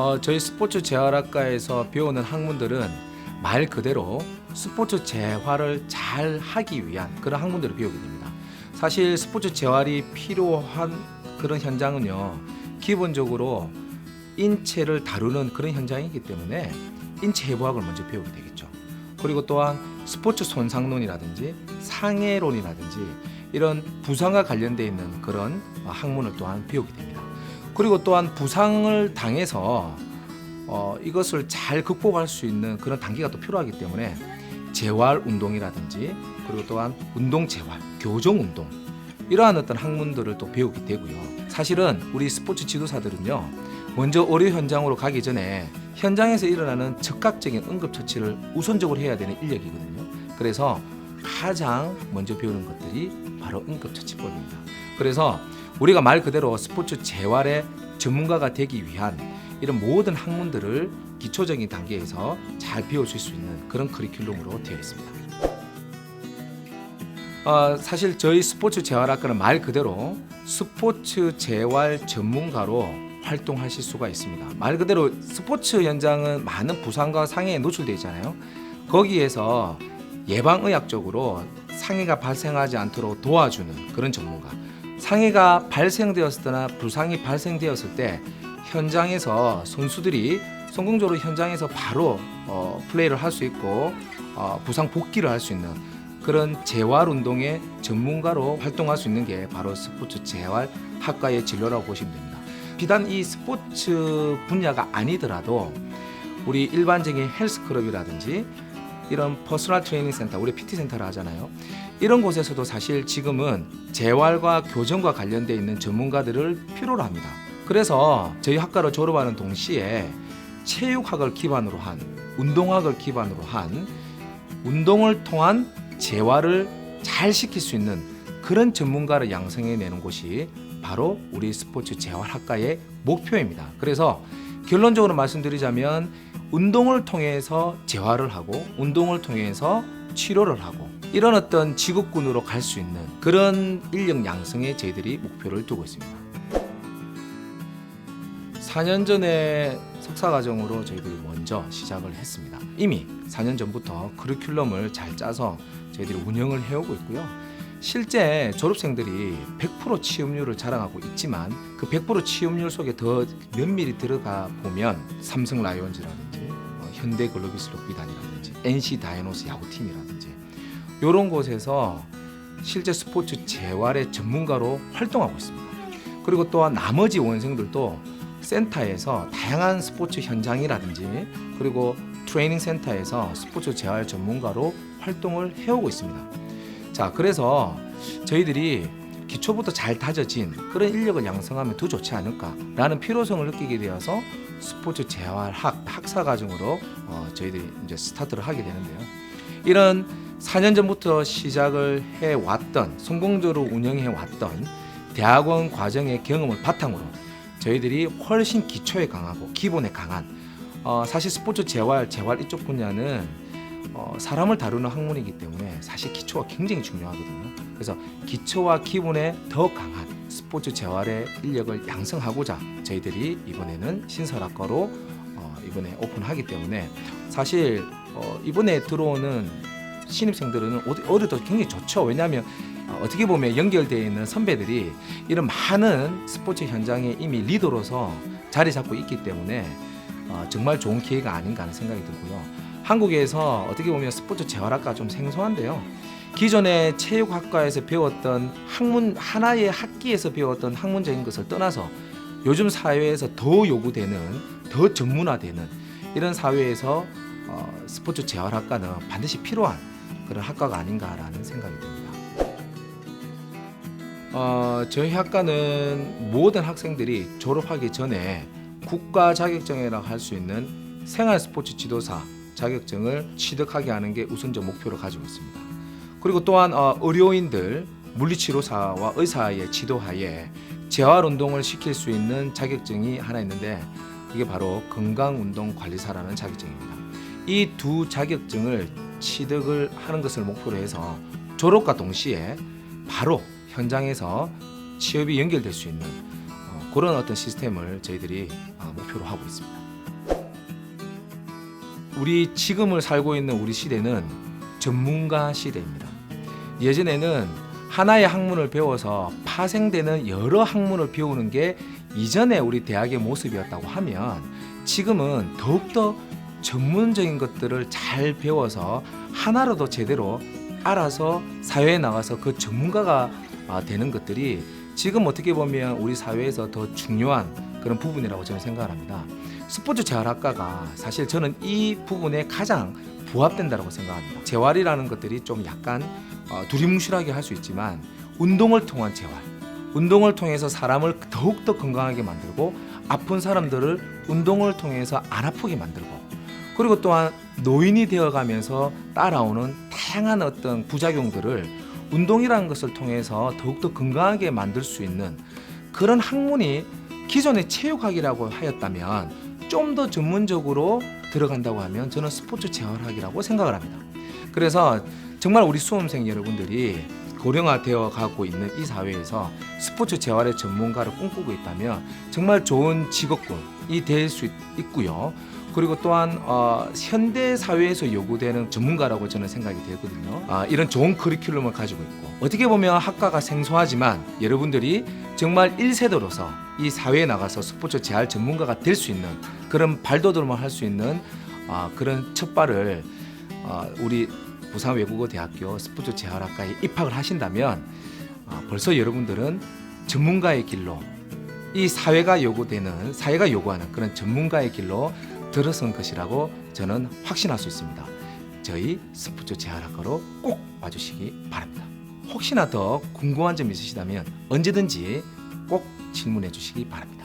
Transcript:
어, 저희 스포츠 재활학과에서 배우는 학문들은 말 그대로 스포츠 재활을 잘 하기 위한 그런 학문들을 배우게 됩니다. 사실 스포츠 재활이 필요한 그런 현장은요, 기본적으로 인체를 다루는 그런 현장이기 때문에 인체 해부학을 먼저 배우게 되겠죠. 그리고 또한 스포츠 손상론이라든지 상해론이라든지 이런 부상과 관련돼 있는 그런 학문을 또한 배우게 됩니다. 그리고 또한 부상을 당해서 어, 이것을 잘 극복할 수 있는 그런 단계가 또 필요하기 때문에 재활 운동이라든지 그리고 또한 운동 재활, 교정 운동 이러한 어떤 학문들을 또 배우게 되고요. 사실은 우리 스포츠 지도사들은요. 먼저 의료 현장으로 가기 전에 현장에서 일어나는 즉각적인 응급 처치를 우선적으로 해야 되는 인력이거든요. 그래서 가장 먼저 배우는 것들이 바로 응급 처치법입니다. 그래서 우리가 말 그대로 스포츠 재활의 전문가가 되기 위한 이런 모든 학문들을 기초적인 단계에서 잘 배우실 수 있는 그런 커리큘럼으로 되어 있습니다. 어, 사실 저희 스포츠 재활학과는 말 그대로 스포츠 재활 전문가로 활동하실 수가 있습니다. 말 그대로 스포츠 현장은 많은 부상과 상해에 노출되어 있잖아요. 거기에서 예방의학적으로 상해가 발생하지 않도록 도와주는 그런 전문가. 상해가 발생되었거나 부상이 발생되었을 때 현장에서 선수들이 성공적으로 현장에서 바로 어, 플레이를 할 수 있고 어, 부상 복귀를 할 수 있는 그런 재활 운동의 전문가로 활동할 수 있는 게 바로 스포츠 재활 학과의 진로라고 보시면 됩니다. 비단 이 스포츠 분야가 아니더라도 우리 일반적인 헬스클럽이라든지 이런 퍼스널 트레이닝 센터, 우리 PT 센터를 하잖아요. 이런 곳에서도 사실 지금은 재활과 교정과 관련돼 있는 전문가들을 필요로 합니다. 그래서 저희 학과를 졸업하는 동시에 체육학을 기반으로 한 운동학을 기반으로 한 운동을 통한 재활을 잘 시킬 수 있는 그런 전문가를 양성해 내는 곳이 바로 우리 스포츠 재활학과의 목표입니다. 그래서 결론적으로 말씀드리자면 운동을 통해서 재활을 하고 운동을 통해서 치료를 하고 이런 어떤 지구꾼으로 갈 수 있는 그런 인력 양성에 저희들이 목표를 두고 있습니다. 4년 전에 석사 과정으로 저희들이 먼저 시작을 했습니다. 이미 4년 전부터 커리큘럼을 잘 짜서 저희들이 운영을 해오고 있고요. 실제 졸업생들이 100% 취업률을 자랑하고 있지만 그 100% 취업률 속에 더 면밀히 들어가 보면 삼성 라이온즈라든지 어, 현대 글로비스 럭비단이라든지 NC 다이노스 야구팀이라든지 이런 곳에서 실제 스포츠 재활의 전문가로 활동하고 있습니다. 그리고 또한 나머지 원생들도 센터에서 다양한 스포츠 현장이라든지 그리고 트레이닝 센터에서 스포츠 재활 전문가로 활동을 해오고 있습니다. 자, 그래서 저희들이 기초부터 잘 다져진 그런 인력을 양성하면 더 좋지 않을까라는 필요성을 느끼게 되어서 스포츠 재활학 학사 과정으로 어, 저희들이 이제 스타트를 하게 되는데요. 이런 4년 전부터 시작을 해 왔던 성공적으로 운영해 왔던 대학원 과정의 경험을 바탕으로 저희들이 훨씬 기초에 강하고 기본에 강한 어, 사실 스포츠 재활 재활 이쪽 분야는 어, 사람을 다루는 학문이기 때문에 사실 기초가 굉장히 중요하거든요. 그래서 기초와 기본에 더 강한 스포츠 재활의 인력을 양성하고자 저희들이 이번에는 신설학과로 어, 이번에 오픈하기 때문에 사실 어, 이번에 들어오는 신입생들은 어디도 굉장히 좋죠. 왜냐하면 어, 어떻게 보면 연결되어 있는 선배들이 이런 많은 스포츠 현장에 이미 리더로서 자리 잡고 있기 때문에 어, 정말 좋은 기회가 아닌가 하는 생각이 들고요. 한국에서 어떻게 보면 스포츠 재활학과 좀 생소한데요. 기존의 체육학과에서 배웠던 학문 하나의 학기에서 배웠던 학문적인 것을 떠나서 요즘 사회에서 더 요구되는 더 전문화되는 이런 사회에서 어, 스포츠 재활학과는 반드시 필요한 그런 학과가 아닌가라는 생각이 듭니다. 어, 저희 학과는 모든 학생들이 졸업하기 전에 국가 자격증이라고 할 수 있는 생활 스포츠 지도사 자격증을 취득하게 하는 게 우선적 목표로 가지고 있습니다. 그리고 또한 어, 의료인들, 물리치료사와 의사의 지도하에 재활 운동을 시킬 수 있는 자격증이 하나 있는데 그게 바로 건강운동관리사라는 자격증입니다. 이 두 자격증을 취득을 하는 것을 목표로 해서 졸업과 동시에 바로 현장에서 취업이 연결될 수 있는 어, 그런 어떤 시스템을 저희들이 어, 목표로 하고 있습니다. 우리 지금을 살고 있는 우리 시대는 전문가 시대입니다. 예전에는 하나의 학문을 배워서 파생되는 여러 학문을 배우는 게 이전에 우리 대학의 모습이었다고 하면 지금은 더욱더 전문적인 것들을 잘 배워서 하나로도 제대로 알아서 사회에 나가서 그 전문가가 아, 되는 것들이 지금 어떻게 보면 우리 사회에서 더 중요한 그런 부분이라고 저는 생각을 합니다. 스포츠 재활학과가 사실 저는 이 부분에 가장 부합된다고 생각합니다. 재활이라는 것들이 좀 약간 어, 두리뭉실하게 할 수 있지만 운동을 통한 재활, 운동을 통해서 사람을 더욱더 건강하게 만들고 아픈 사람들을 운동을 통해서 안 아프게 만들고 그리고 또한 노인이 되어가면서 따라오는 다양한 어떤 부작용들을 운동이라는 것을 통해서 더욱더 건강하게 만들 수 있는 그런 학문이 기존의 체육학이라고 하였다면 좀 더 전문적으로 들어간다고 하면 저는 스포츠 재활학이라고 생각을 합니다. 그래서 정말 우리 수험생 여러분들이 고령화되어 가고 있는 이 사회에서 스포츠 재활의 전문가를 꿈꾸고 있다면 정말 좋은 직업군이 될 수 있고요. 그리고 또한 어, 현대 사회에서 요구되는 전문가라고 저는 생각이 되거든요. 아, 이런 좋은 커리큘럼을 가지고 있고 어떻게 보면 학과가 생소하지만 여러분들이 정말 1세대로서 이 사회에 나가서 스포츠 재활 전문가가 될 수 있는 그런 발돋움을 할 수 있는 아, 그런 첫 발을 아, 우리 부산 외국어 대학교 스포츠 재활학과에 입학을 하신다면 아, 벌써 여러분들은 전문가의 길로 이 사회가 요구되는 사회가 요구하는 그런 전문가의 길로 들어선 것이라고 저는 확신할 수 있습니다. 저희 스포츠 재활학과로 꼭 와주시기 바랍니다. 혹시나 더 궁금한 점 있으시다면 언제든지 꼭 질문해 주시기 바랍니다.